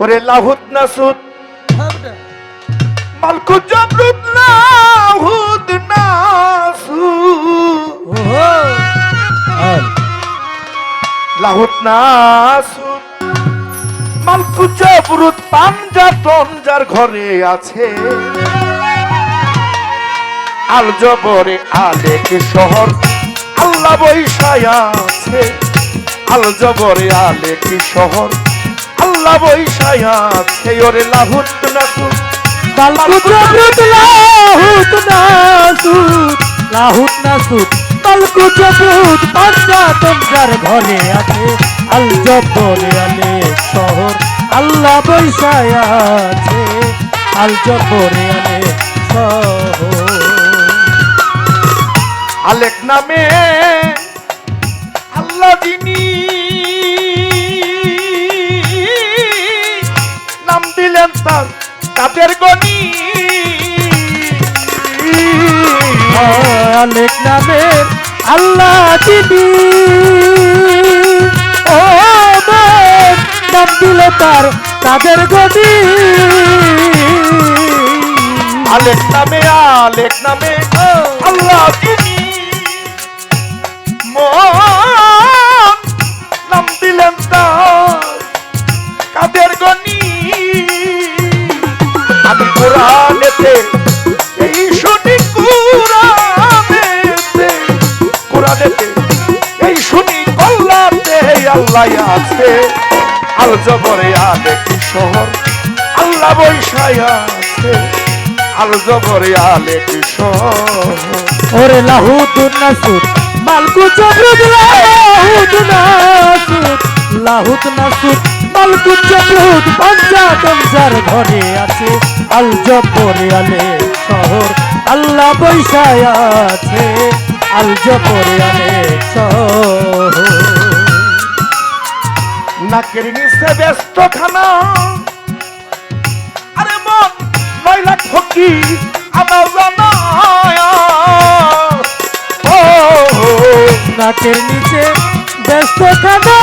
ওরে লাহুত নাসুদ ভাবটা মালকু জাবরুত লাহুত ওহো আর লাহুত নাসুদ মালকু জাবরুত পাঞ্জা তঞ্জার ঘরে আছে। আল জবরে আলেক শহর, আল্লাহ বৈশায় আছে। আল জবরে আলেক শহর আল্লাহ বৈশায় ওরে লাহুত নাসুদ বালকু জবরুত লাহুত ঘরে আছে। আল জব্বরে আলে শহর আল্লাহ বৈশায় আছে। আল জব্বরে আলে শহর। আলেক নামে আল্লাহ যিনি দিলেন তার তাদের আলেক নামে আল্লাহ দিদি ও নাম দিল তার তাদের গদি আলেক নামে আলেক নামে আল্লাহ মন নাম দিলেন তার কাদের গনি। আমি কোরআনেতে এই শুনি কোরআনেতে কোরআনেতে এই শুনি কল্লাতে আল্লাহ আছে। আল জবরে আলে শহর আল্লাহ আছে। আল জবরে আলে শহর ওরে লাহুদ নাসুদ মালকু চবরুদ লাহুদ নাসুদ লাহুদ নাসুদ মালকু চবরুদ পাঞ্জা তঞ্জার ঘরে আছে, আল জব্বরে আলে শহর আল্লাহ বৈশায় আছে, আল জব্বরে আলে শহর। নাকের নিচে ব্যস্ত খানা আরে মন নয় লাখ আমার জানা নাকের নিচে ব্যস্ত খানা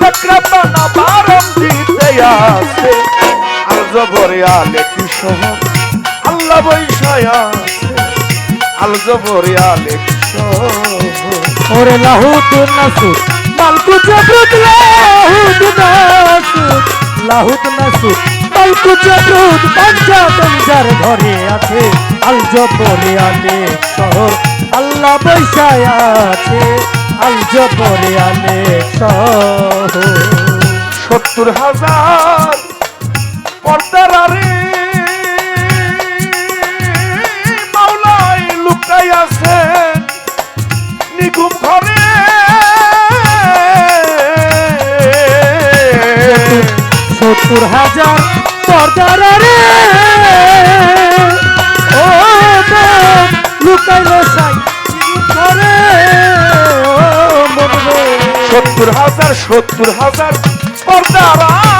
লাকরাব্বানা বারম দিতে আছে আর জবরে আলে কি শহর? বৈশায় আছে। আল জবরে আলে কি শহর ওরে লাহুদ নাসুদ মালকু মালকু জবরুদ পাঞ্জা তঞ্জার ঘরে আছে। আল জবরে আলে শহর আল্লাহ বৈশায় আছে। আল জবরে আলে শহর সত্তর হাজার পর্দার আরে ঘরে সত্তর হাজার পর্দার রে। ও লুকাইল সাই করে সত্তর হাজার সত্তর হাজার পর্দার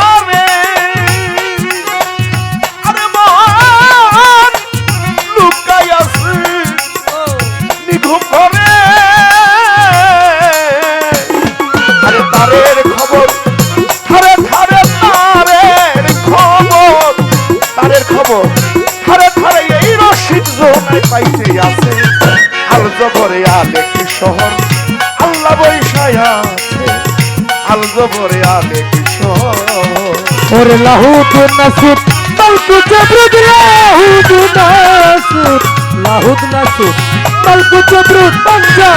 শহর, আল্লাহ বৈশায় আছে, আল জবরে আলে কি শহর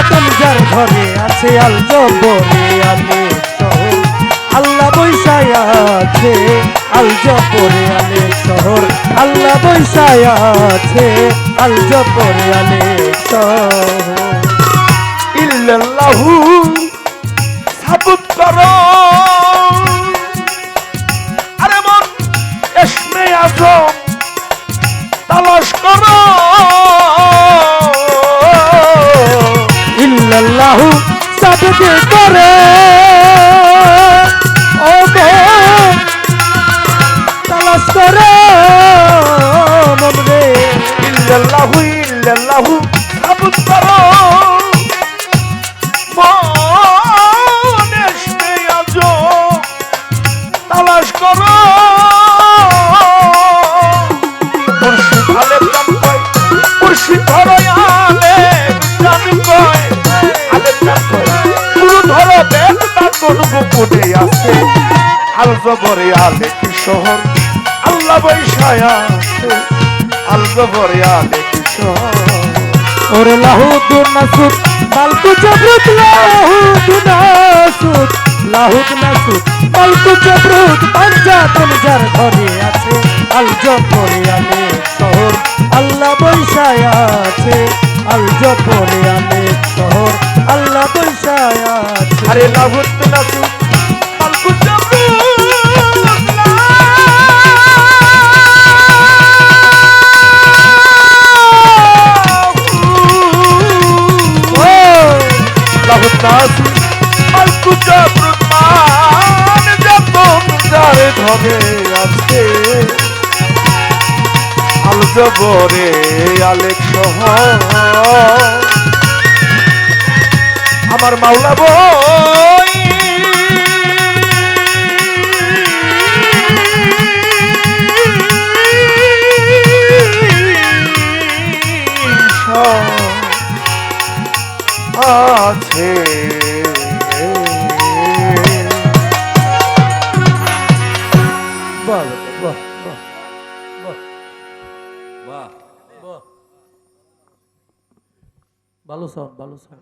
তঞ্জার ঘরে আছে, আল জবরে আলে শহর। আল্লাহ বৈশায় আছে, আল জবরে আলে শহর। আল্লাহ বৈশায় লাহু সাবুত করো। আরে মন এসমে আছো তালাশ করো। ইল্লাল্লাহু সাবুত করে। ইল্লাল্লাহু ইল্লাল্লাহু আল জবরে আলে কি শহর? আল্লাহ বৈশায় আছে। আল জবরে আলে কি শহর? ওরে লাহুদ নাসুদ মালকু জবরুত লাহুদ নাসুদ লাহুদ নাসুদ মালকু জবরুত পাঞ্জাতন যার ঘরে আছে। আল জবরে আলে শহর আল্লাহ বৈশায় আছে। আল জবরে আলে শহর আল্লাহ বৈশায় আছে। আরে লাহুত নাসু ধরে আছে আল জবরে আলেক শহর আমার মাওলা বই। আছে। ভালো সাউন্ড ভালো সাউন্ড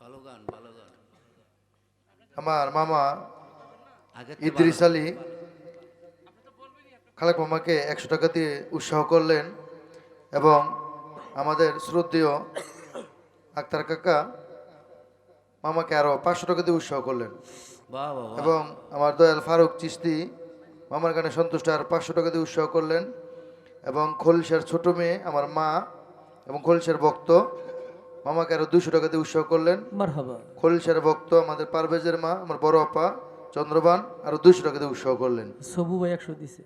ভালো গান ভালো গান। আমার মামা ইদ্রিস আলী খালেক মামাকে একশো টাকা দিয়ে উৎসাহ করলেন এবং আমাদের শ্রদ্ধেয় আক্তার কাকা মামাকে আরও পাঁচশো টাকা দিয়ে উৎসাহ করলেন। এবং আমার দয়াল ফারুক চিস্তি মামার গানে সন্তুষ্ট আর পাঁচশো টাকা দিয়ে উৎসাহ করলেন। এবং খোলসার ছোট মেয়ে আমার মা এবং খোলসার ভক্ত। মামাকে আরও দুশো টাকা দিয়ে উৎসাহ করলেন। খলসার ভক্ত আমাদের পারভেজের মা আমার বড় আপা চন্দ্রবান আরও দুশো টাকা দিয়ে উৎসাহ করলেন। সবু ভাই একশো দিছে।